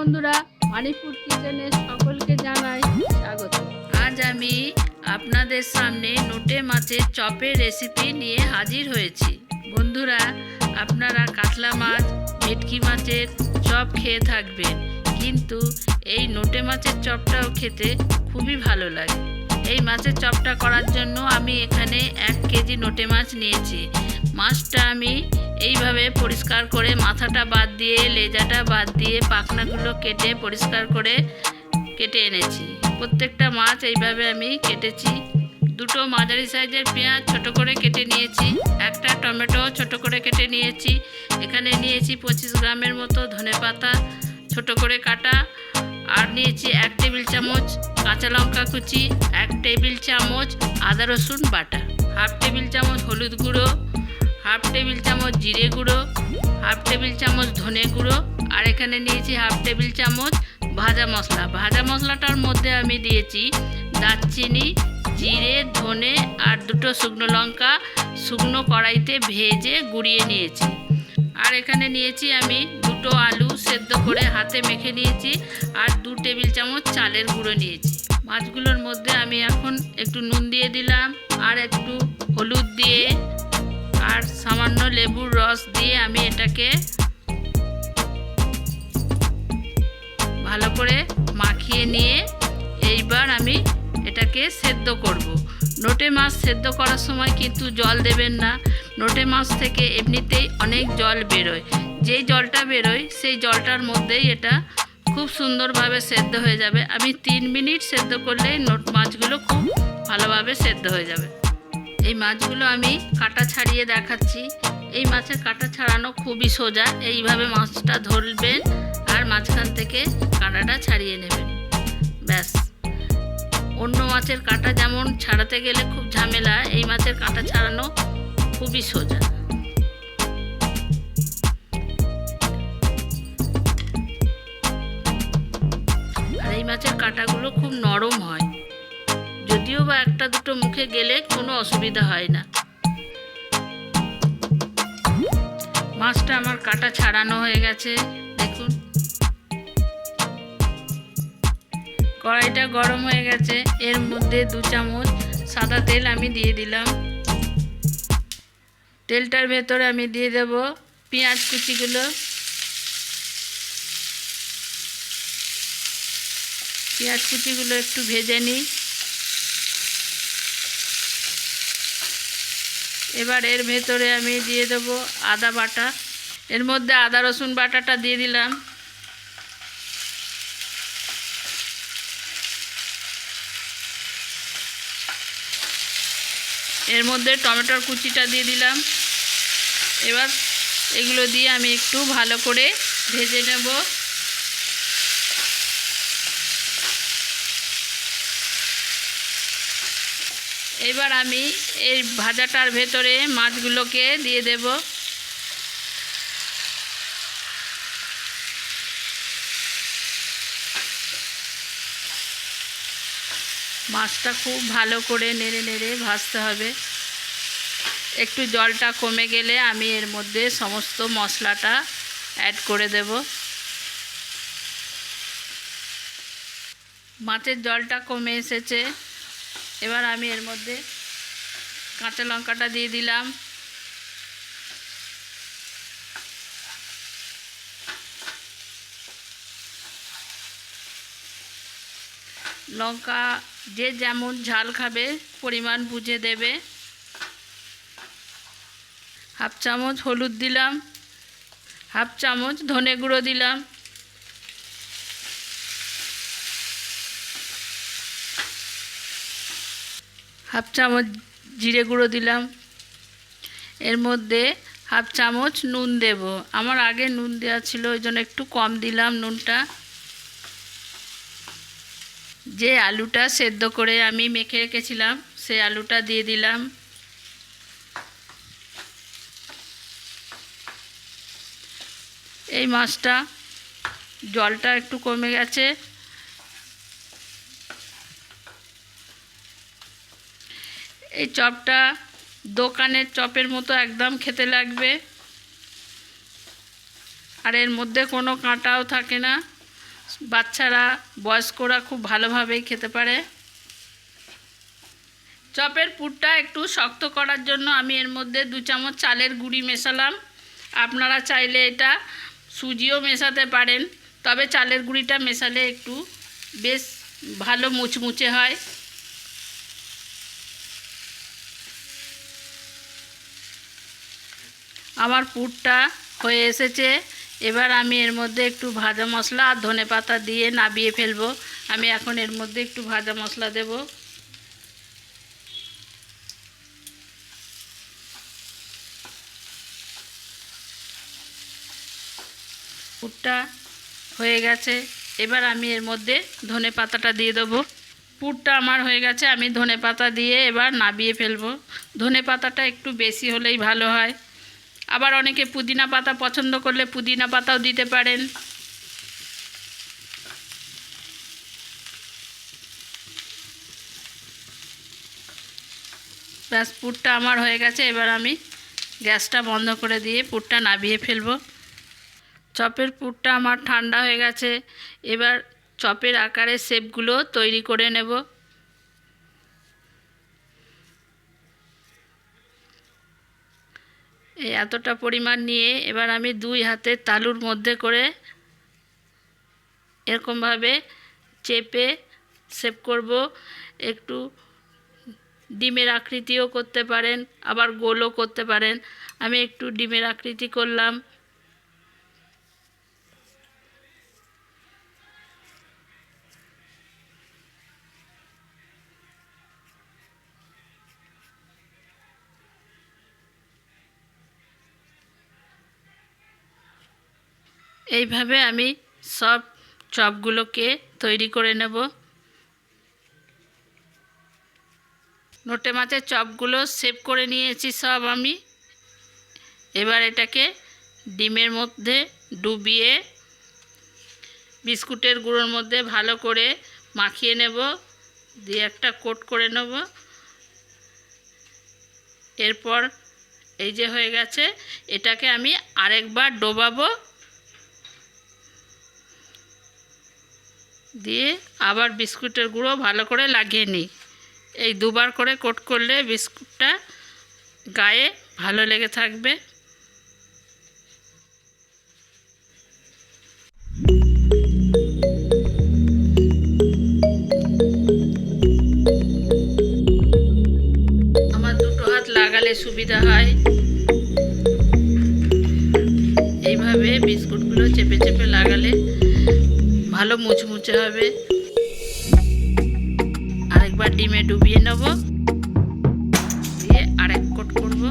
বন্ধুরা মানিপুর কিচেনে সকলকে জানাই স্বাগত। আজ আমি আপনাদের সামনে নোটে মাছের চপের রেসিপি নিয়ে হাজির হয়েছি। বন্ধুরা, আপনারা কাতলা মাছ, ভেটকি মাছের চপ খেয়ে থাকবেন, কিন্তু এই নোটে মাছের চপটাও খেতে খুবই ভালো লাগে। এই মাছের চপটা করার জন্য আমি এখানে এক কেজি নোটে মাছ নিয়েছি। মাছটা আমি এইভাবে পরিষ্কার করে মাথাটা বাদ দিয়ে, লেজাটা বাদ দিয়ে পাখনাগুলো কেটে পরিষ্কার করে কেটে এনেছি। প্রত্যেকটা মাছ এইভাবে আমি কেটেছি। দুটো মাঝারি সাইজের পেঁয়াজ ছোট করে কেটে নিয়েছি, একটা টমেটো ছোট করে কেটে নিয়েছি, এখানে নিয়েছি পঁচিশ গ্রামের মতো ধনেপাতা ছোট করে কাটা, আর নিয়েছি এক টেবিল চামচ কাঁচা লঙ্কা কুচি, এক টেবিল চামচ আদা রসুন বাটা, হাফ টেবিল চামচ হলুদ গুঁড়ো হাফ টেবিল চামচ জিরে গুঁড়ো, হাফ টেবিল চামচ ধনে গুঁড়ো, আর এখানে নিয়েছি হাফ টেবিল চামচ ভাজা মশলা। ভাজা মশলাটার মধ্যে আমি দিয়েছি দারচিনি, জিরে, ধনে, আর দুটো শুকনো লঙ্কা। শুকনো কড়াইতে ভেজে গুঁড়িয়ে নিয়েছি। আর এখানে নিয়েছি আমি দুটো আলু সেদ্ধ করে হাতে মেখে নিয়েছি, আর দু টেবিল চামচ চালের গুঁড়ো নিয়েছি। মাছগুলোর মধ্যে আমি এখন একটু নুন দিয়ে দিলাম, আর একটু হলুদ দিয়ে আর সামান্য লেবুর রস দিয়ে আমি এটাকে ভালো করে মাখিয়ে নিয়ে এইবার আমি এটাকে সেদ্ধ করব। নোটে মাছ সেদ্ধ করার সময় কিন্তু জল দেবেন না। নোটে মাছ থেকে এমনিতেই অনেক জল বেরোয়। যেই জলটা বেরোয়, সেই জলটার মধ্যেই এটা খুব সুন্দরভাবে সেদ্ধ হয়ে যাবে। আমি তিন মিনিট সেদ্ধ করলেই নোট মাছগুলো খুব ভালোভাবে সেদ্ধ হয়ে যাবে। এই মাছগুলো আমি কাটা ছাড়িয়ে দেখাচ্ছি। এই মাছের কাটা ছাড়ানো খুবই সোজা। এইভাবে মাছটা ধরবেন আর মাঝখান থেকে কাঁটাটা ছাড়িয়ে নেবেন। ব্যাস। অন্য মাছের কাঁটা যেমন ছাড়াতে গেলে খুব ঝামেলা, এই মাছের কাঁটা ছাড়ানো খুবই সোজা। আর এই মাছের কাঁটাগুলো খুব নরম হয়। যদিও বা একটা দুটো মুখে গেলে কোনো অসুবিধা হয় না। মাছটা আমার কাটা ছাড়ানো হয়ে গেছে, দেখুন। কড়াইটা গরম হয়ে গেছে, এর মধ্যে দু চামচ সাদা তেল আমি দিয়ে দিলাম। তেলটার ভেতরে আমি দিয়ে দেব পেঁয়াজ কুচিগুলো। পেঁয়াজ কুচিগুলো একটু ভেজে নিই। এবার এর ভেতরে আমি দিয়ে দেব আদা বাটা। এর মধ্যে আদা, রসুন বাটাটা দিয়ে দিলাম। এর মধ্যে টমেটোর কুচিটা দিয়ে দিলাম। এবার এগুলো দিয়ে আমি একটু ভালো করে ভেজে নেব। এবার আমি এই ভাজাটার ভেতরে মাছগুলোকে দিয়ে দেব। মাছটা খুব ভালো করে নেড়ে নেড়ে ভাজতে হবে। একটু জলটা কমে গেলে আমি এর মধ্যে সমস্ত মশলাটা অ্যাড করে দেব। মাছের জলটা কমে এসেছে। এবার আমি এর মধ্যে কাঁচা লঙ্কাটা দিয়ে দিলাম। লঙ্কা যে যেমন ঝাল খাবে, পরিমাণ বুঝে দেবে। হাফ চামচ হলুদ দিলাম, হাফ চামচ ধনে গুঁড়ো দিলাম। হাফ চামচ জিরে গুঁড়ো দিলাম। এর মধ্যে হাফ চামচ নুন দেব। আমার আগে নুন দেওয়া ছিল, ওই জন্য একটু কম দিলাম নুনটা। যে আলুটা সেদ্ধ করে আমি মেখে রেখেছিলাম, সেই আলুটা দিয়ে দিলাম। এই মাছটা জলটা একটু কমে গেছে। এই চপটা দোকানের চপের মতো একদম খেতে লাগবে। আর এর মধ্যে কোনো কাঁটাও থাকে না। বাচ্চারা, বয়স্করা খুব ভালোভাবেই খেতে পারে। চপের পুরটা একটু শক্ত করার জন্য আমি এর মধ্যে দু চামচ চালের গুঁড়ি মেশালাম। আপনারা চাইলে এটা সুজিও মেশাতে পারেন। তবে চালের গুঁড়িটা মেশালে একটু বেশ ভালো মুচমুচে হয়। আমার পুরটা হয়ে এসেছে। এবার আমি এর মধ্যে একটু ভাজা মশলা আর ধনে পাতা দিয়ে নাবিয়ে ফেলব। আমি এখন এর মধ্যে একটু ভাজা মশলা দেব। পুরটা হয়ে গেছে। এবার আমি এর মধ্যে ধনে পাতাটা দিয়ে দেবো। পুরটা আমার হয়ে গেছে। আমি ধনে পাতা দিয়ে এবার নাবিয়ে ফেলব। ধনে পাতাটা একটু বেশি হলেই ভালো হয়। আবার অনেকে পুদিনা পাতা পছন্দ করলে পুদিনা পাতাও দিতে পারেন। ব্যাস, পুরটা আমার হয়ে গেছে। এবার আমি গ্যাসটা বন্ধ করে দিয়ে পুরটা নাবিয়ে ফেলব। চপের পুরটা আমার ঠান্ডা হয়ে গেছে। এবার চপের আকারের শেপগুলো তৈরি করে নেব। এই এতটা পরিমাণ নিয়ে এবার আমি দুই হাতে তালুর মধ্যে করে এরকমভাবে চেপে সেভ করব। একটু ডিমের আকৃতিও করতে পারেন, আবার গোলও করতে পারেন। আমি একটু ডিমের আকৃতি করলাম। এইভাবে আমি সব চপগুলোকে তৈরি করে নেব। নোটে মাছের চপগুলো সেভ করে নিয়েছি সব আমি। এবার এটাকে ডিমের মধ্যে ডুবিয়ে বিস্কুটের গুঁড়োর মধ্যে ভালো করে মাখিয়ে নেব। দিয়ে একটা কোট করে নেব। এরপর এই যে হয়ে গেছে, এটাকে আমি আরেকবার ডোবাবো। দিয়ে আবার বিস্কুটের গুঁড়ো ভালো করে লাগিয়ে নিই। এই দুবার করে কোট করলে বিস্কুটটা গায়ে ভালো লেগে থাকবে। আমার দুটো হাত লাগালে সুবিধা হয়। এইভাবে বিস্কুটগুলো চেপে চেপে লাগালে ভালো মুচমুচে হবে। আরেকবার ডিমে ডুবিয়ে নেব। দিয়ে আরেক কোট করব।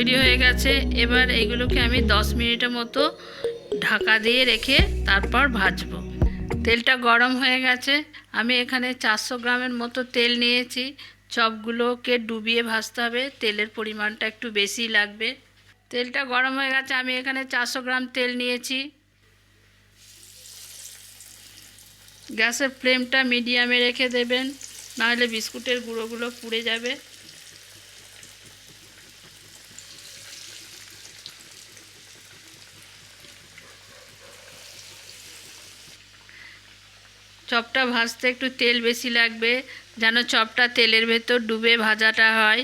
তৈরি হয়ে গেছে। এবার এইগুলোকে আমি দশ মিনিটের মতো ঢাকা দিয়ে রেখে তারপর ভাজবো। তেলটা গরম হয়ে গেছে। আমি এখানে চারশো গ্রামের মতো তেল নিয়েছি। চপগুলোকে ডুবিয়ে ভাজতে হবে। তেলের পরিমাণটা একটু বেশি লাগবে। তেলটা গরম হয়ে গেছে। আমি এখানে চারশো গ্রাম তেল নিয়েছি। গ্যাসের ফ্লেমটা মিডিয়ামে রেখে দেবেন। নাহলে বিস্কুটের গুঁড়োগুলো পুড়ে যাবে। চপটা ভাজতে একটু তেল বেশি লাগবে যেন চপটা তেলের ভেতর ডুবে ভাজাটা হয়।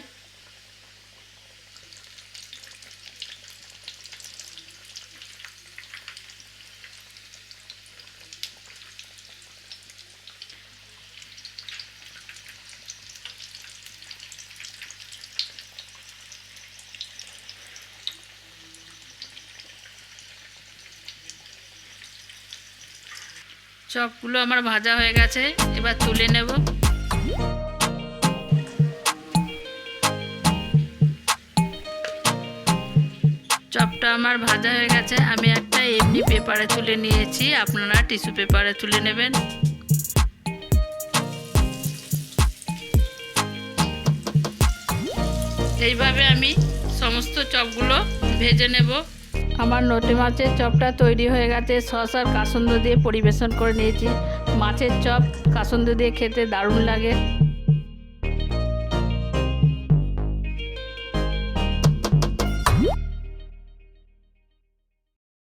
চপগুলো আমার ভাজা হয়ে গেছে, এবার তুলে নেব। চপটা আমার ভাজা হয়ে গেছে, আমি একটা এমনি পেপারে তুলে নিয়েছি, আপনারা টিস্যু পেপারে তুলে নেবেন। এইভাবে আমি সমস্ত চপগুলো ভেজে নেব। আমার নোটে মাছের চপটা তৈরি হয়ে গেছে। সস আর কাসন্দ দিয়ে পরিবেশন করে নিয়েছি। মাছের চপ কাসন্দ দিয়ে খেতে দারুণ লাগে।